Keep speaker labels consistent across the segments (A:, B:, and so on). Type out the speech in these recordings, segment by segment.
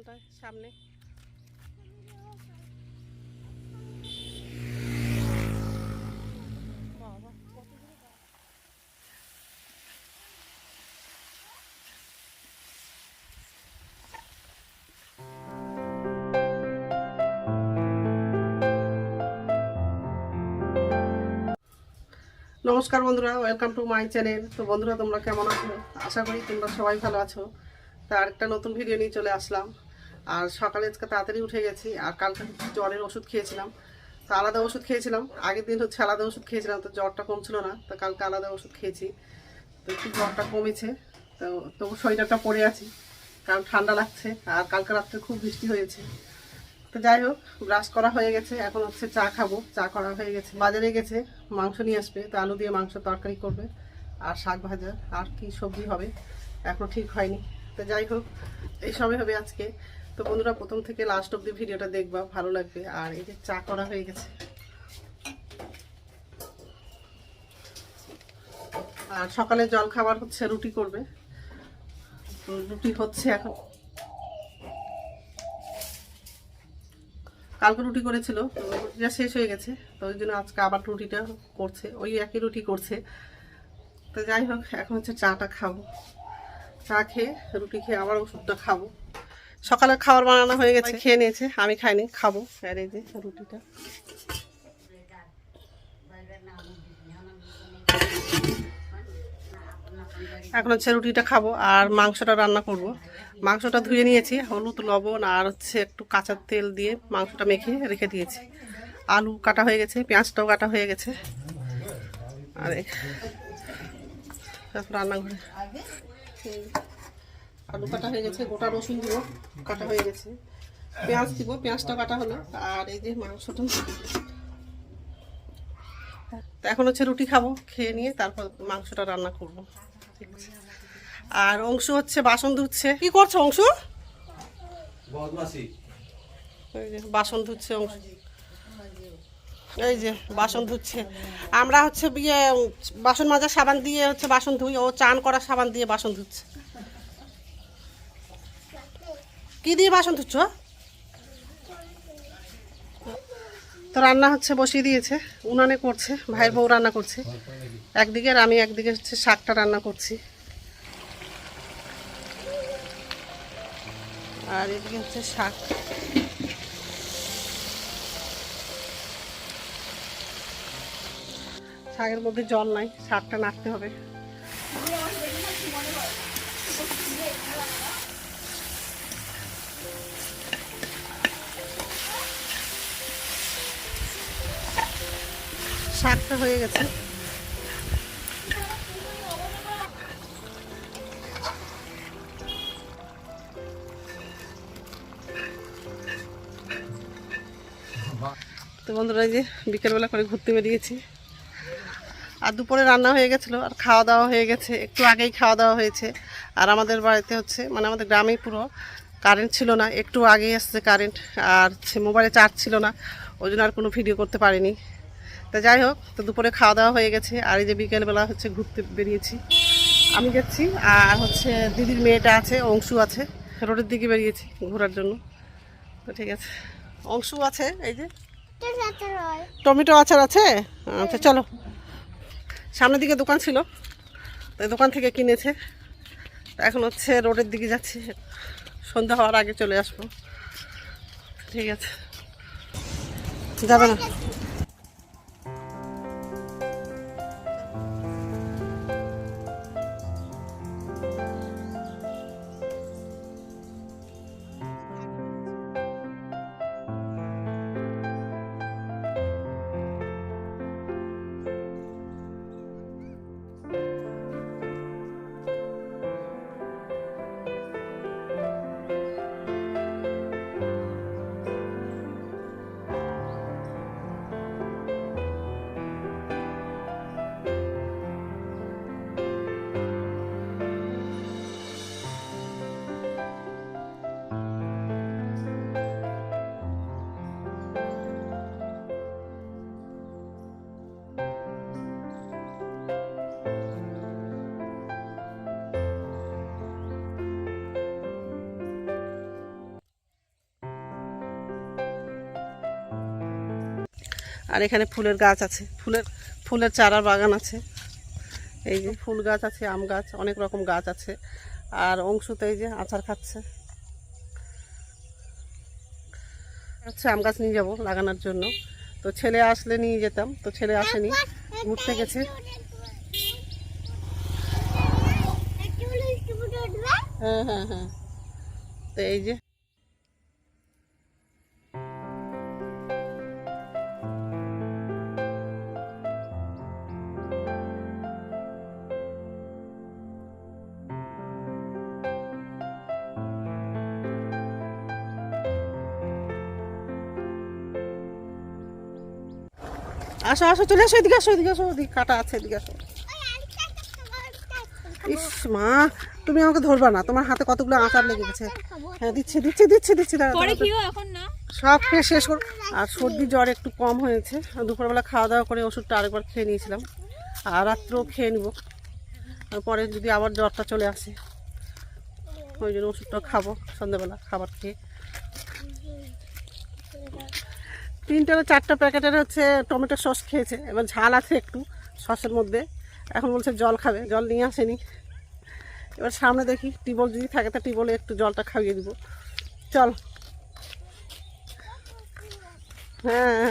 A: ওখানটায় সামনে। নমস্কার বন্ধুরা ওয়েলকাম টু মাই চ্যানেল তো বন্ধুরা, তোমরা কেমন আছো? আশা করি তোমরা সবাই ভালো আছো। তা আরেকটা নতুন ভিডিও নিয়ে চলে আসলাম। আর সকালে আজকে তাড়াতাড়ি উঠে গেছি, আর কালকে জ্বরের ওষুধ খেয়েছিলাম। তো আলাদা ওষুধ খেয়েছিলাম। আগের দিন হচ্ছে আলাদা ওষুধ খেয়েছিলাম, তো জ্বরটা কমছিল না, তো কালকে আলাদা ওষুধ খেয়েছি। তো একটু জ্বরটা কমেছে, তো তবু সোয়েটারটা পরে আছি, কারণ ঠান্ডা লাগছে, আর কালকে রাত্রে খুব বৃষ্টি হয়েছে। তো যাই হোক, ব্রাশ করা হয়ে গেছে, এখন হচ্ছে চা খাব, চা করা হয়ে গেছে। বাজারে গেছে, মাংস নিয়ে আসবে, তো আলু দিয়ে মাংস তরকারি করবে, আর শাক ভাজা, আর কি সবজি হবে, এখনও ঠিক হয়নি। তো যাই হোক, এই সবই হবে আজকে। তো বন্ধুরা প্রথম থেকে লাস্ট অব্দি ভিডিওটা দেখবা, ভালো লাগবে। আর এই যে চা করা হয়ে গেছে। আর সকালে জল খাবার হচ্ছে, রুটি করবে। রুটি হচ্ছে এখন। কালকে রুটি করেছিল রুটিটা শেষ হয়ে গেছে। তো ওই জন্য আজকে আবার রুটিটা করছে, ওই একই রুটি করছে। তো যাই হোক, এখন হচ্ছে চাটা খাব। চা খেয়ে, রুটি খেয়ে আবার ওষুধটা খাব। সকালে খাবার বানানো হয়ে গেছে। খেয়ে নিয়েছে, আমি খাইনি, খাব। আর এই যে রুটিটা। এখন হচ্ছে রুটিটা খাব আর মাংসটা রান্না করব। মাংসটা ধুয়ে নিয়েছি, হলুদ, লবণ আর হচ্ছে একটু কাঁচা তেল দিয়ে মাংসটা মেখে রেখে দিয়েছি। আলু কাটা হয়ে গেছে, পেঁয়াজটাও কাটা হয়ে গেছে। আর রান্নাঘরে। আলু কাটা হয়ে গেছে গোটা রসুন দিব কাটা হয়ে গেছে। পেঁয়াজ দিব পেঁয়াজটা কাটা হলো। আর এই যে মাংসটা এখন হচ্ছে রুটি খাব খেয়ে নিয়ে তারপর মাংসটা রান্না করব। ঠিক আছে আর অংশু হচ্ছে বাসন ধুচ্ছে। কি করছ অংশু? এই যে বাসন ধুচ্ছে অংশ। এই যে বাসন ধুচ্ছে। আমরা হচ্ছে বিয়ে বাসন মাজার সাবান দিয়ে হচ্ছে বাসন ধুই ও চান করা সাবান দিয়ে বাসন ধুচ্ছে। কি দিয়ে বাসন ধুচ্ছ? তো রান্না হচ্ছে, বসিয়ে দিয়েছে। উনানে করছে, ভাইয়ের বউ রান্না করছে। একদিকে আমি, একদিকে হচ্ছে শাকটা রান্না করছি। আর এদিকে হচ্ছে শাক। শাকের মধ্যে জল নাই, শাকটা নাড়তে হবে। হয়ে গেছে। তো বন্ধুরা যে বিকেলবেলা করে ঘুরতে বেরিয়েছি। আর দুপুরে রান্না হয়ে গেছিল, আর খাওয়া দাওয়া হয়ে গেছে। একটু আগেই খাওয়া দাওয়া হয়েছে। আর আমাদের বাড়িতে হচ্ছে মানে আমাদের গ্রামেই পুরো কারেন্ট ছিল না। একটু আগেই আসছে কারেন্ট আর মোবাইলে চার্জ ছিল না। ওই জন্য আর কোনো ভিডিও করতে পারিনি। তা যাই হোক, তো দুপুরে খাওয়া দাওয়া হয়ে গেছে। আর এই যে বিকেলবেলা হচ্ছে ঘুরতে বেরিয়েছি। আমি যাচ্ছি, আর হচ্ছে দিদির মেয়েটা আছে, অংশু আছে। রোডের দিকে বেরিয়েছি ঘোরার জন্য। তো ঠিক আছে। অংশু আছে, এই যে। টমেটো আচার আছে? আচ্ছা চলো। সামনের দিকে দোকান ছিল, তো দোকান থেকে কিনেছে। এখন হচ্ছে রোডের দিকে যাচ্ছি। সন্ধ্যা হওয়ার আগে চলে আসব। ঠিক আছে। যাবে না। আর এখানে ফুলের গাছ আছে। ফুলের ফুলের চারা বাগান আছে। এই যে ফুল গাছ আছে, আম গাছ, অনেক রকম গাছ আছে। আর অংশুতে এই যে আচার খাচ্ছে। হচ্ছে আম গাছ নিয়ে যাব লাগানোর জন্য। তো ছেলে আসলে নিয়ে যেতাম, তো ছেলে আসেনি, ঘুরতে গেছে। হ্যাঁ হ্যাঁ হ্যাঁ। তো এই যে আসো আসো চলে আসো এদিকে আসো এদিকে আসো ওদিকে কাটা আছে এদিকে আসো। ইস মা তুমি আমাকে ধরবা না তোমার হাতে কতগুলো আচার লেগে গেছে। হ্যাঁ দিচ্ছি দিচ্ছি দিচ্ছি দিচ্ছি দাঁড়াও,
B: পরে
A: দাঁড়াও,
B: এখন না?
A: সব খেয়ে শেষ কর আর সর্দি জ্বর একটু কম হয়েছে দুপুরবেলা খাওয়া দাওয়া করে ওষুধটা আরেকবার খেয়ে নিয়েছিলাম। আর রাত্রেও খেয়ে নিব। পরে যদি আবার জ্বরটা চলে আসে ওই জন্য ওষুধটা খাব সন্ধ্যাবেলা খাবার খেয়ে। তিনটা বা চারটা প্যাকেটের হচ্ছে টমেটো সস খেয়েছে। এবার ঝাল আছে একটু সসের মধ্যে। এখন বলছে জল খাবে, জল নিয়ে আসেনি। এবার সামনে দেখি টিবল যদি থাকে তা টিবলে একটু জলটা খাইয়ে দিব। চল। হ্যাঁ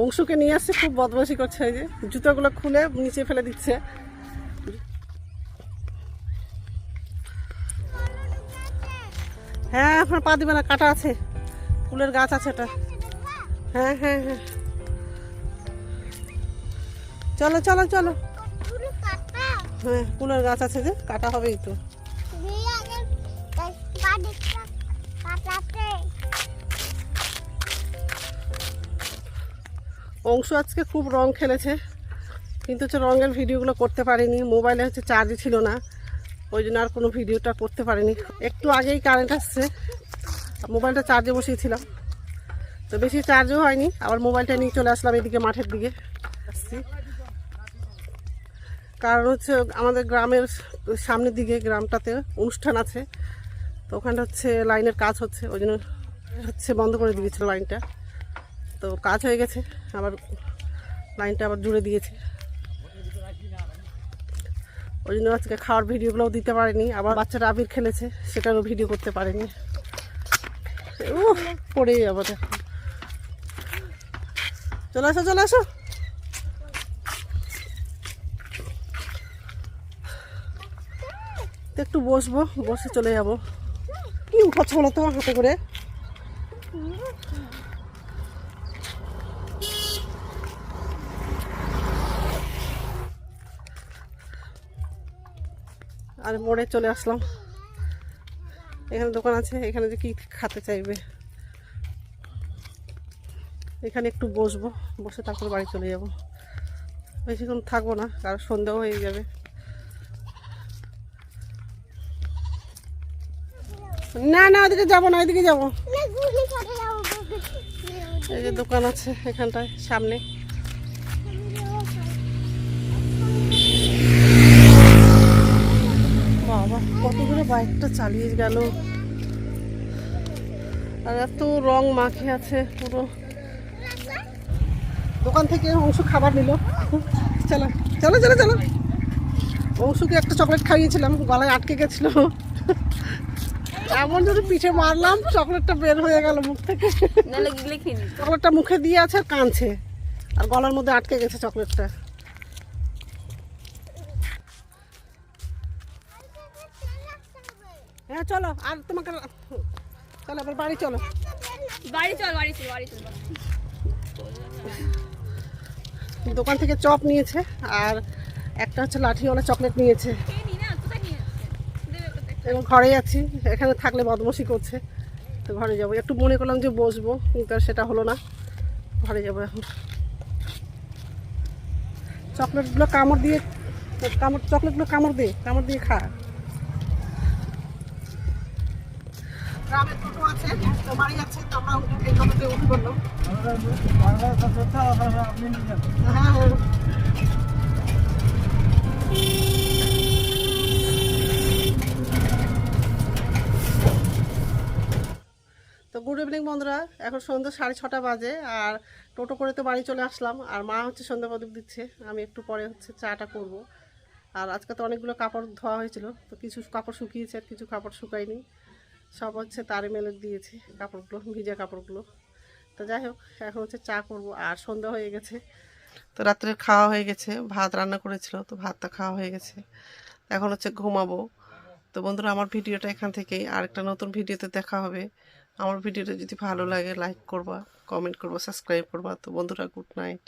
A: অংশুকে নিয়ে আসছে, খুব বদমাশি করছে এই যে। জুতোগুলো খুলে নিচে ফেলে দিচ্ছে। হ্যাঁ আপনার পা দিবে না, কাটা আছে। ফুলের গাছ আছে এটা। হ্যাঁ হ্যাঁ হ্যাঁ। চলো চলো চলো। হ্যাঁ ফুলের গাছ আছে যে, কাটা হবেই তো। অংশ আজকে খুব রং খেলেছে, কিন্তু হচ্ছে রঙের ভিডিওগুলো করতে পারিনি, মোবাইলে হচ্ছে চার্জই ছিল না, ওই জন্য আর কোনো ভিডিওটা করতে পারিনি। একটু আগেই কারেন্ট আসছে, মোবাইলটা চার্জে বসিয়েছিলাম, তো বেশি চার্জও হয়নি, আবার মোবাইলটা নিয়ে চলে আসলাম এদিকে মাঠের দিকে। আসছি। কারণ হচ্ছে আমাদের গ্রামের সামনের দিকে, গ্রামটাতে অনুষ্ঠান আছে, তো ওখানটা হচ্ছে লাইনের কাজ হচ্ছে, ওই জন্য হচ্ছে বন্ধ করে দিয়েছিল লাইনটা তো কাজ হয়ে গেছে। আবার লাইনটা আবার জুড়ে দিয়েছে। ওই জন্য আজকে খাওয়ার ভিডিওগুলোও দিতে পারেনি। আবার বাচ্চারা আবির খেলেছে, সেটারও ভিডিও করতে পারেনি। ও পড়েই যাব দেখো চলে আসো চলে আসো। একটু বসবো, বসে চলে যাব। কি উঠাচ্ছ বলো তোমার হাতে করে? আর মোড়ে চলে আসলাম। এখানে দোকান আছে, এখানে যে কি খাতে চাইবে। এখানে একটু বসবো, বসে তারপর বাড়ি চলে যাব। বেশিক্ষণ থাকব না, কারণ সন্ধ্যাও হয়ে যাবে। না না, ওদিকে যাব না, ওইদিকে যাব। এই যে দোকান আছে এখানটায়, সামনে। বাইকটা চালিয়ে গেল। আর এত রং মাখে আছে পুরো। দোকান থেকে অংশ খাবার নিল। চলো চলো চলো চলো। অংশুকে একটা চকলেট খাইয়েছিলাম গলায় আটকে গেছিল। এমন যদি পিঠে মারলাম চকলেটটা বের হয়ে গেল মুখ থেকে। চকলেটটা মুখে দিয়ে আছে আর কাঁদছে। আর গলার মধ্যে আটকে গেছে চকলেটটা। হ্যাঁ চলো আর তোমাকে চলো এবার বাড়ি চলো।
B: বাড়ি চল বাড়ি চল বাড়ি চল
A: দোকান থেকে চপ নিয়েছে আর একটা হচ্ছে লাঠিওয়ালা চকলেট নিয়েছে। এবং ঘরে আছি এখানে থাকলে বদমাসি করছে। তো ঘরে যাব। একটু মনে করলাম যে বসবো কিন্তু আর সেটা হলো না। ঘরে যাব এখন। চকলেটগুলো কামড় দিয়ে কামড় চকলেটগুলো কামড় দিয়ে কামড় দিয়ে খা। টোটো আছে, তো বাড়ি তো আমরা হ্যাঁ হ্যাঁ। তো গুড ইভিনিং বন্ধুরা। এখন সন্ধ্যা সাড়ে ছটা বাজে, আর টোটো করে তো বাড়ি চলে আসলাম, আর মা হচ্ছে সন্ধ্যা প্রদীপ দিচ্ছে। আমি একটু পরে হচ্ছে চাটা করব। আর আজকে তো অনেকগুলো কাপড় ধোয়া হয়েছিল, তো কিছু কাপড় শুকিয়েছে, আর কিছু কাপড় শুকায়নি। সব হচ্ছে তারে মেলে দিয়েছে কাপড়গুলো, ভিজা কাপড়গুলো। তো যাই হোক, এখন হচ্ছে চা করব, আর সন্ধ্যা হয়ে গেছে। তো রাত্রে খাওয়া হয়ে গেছে, ভাত রান্না করেছিল, তো ভাতটা খাওয়া হয়ে গেছে। এখন হচ্ছে ঘুমাবো। তো বন্ধুরা, আমার ভিডিওটা এখান থেকেই, আরেকটা নতুন ভিডিওতে দেখা হবে। আমার ভিডিওটা যদি ভালো লাগে লাইক করবা কমেন্ট করবা সাবস্ক্রাইব করবা। তো বন্ধুরা গুড নাইট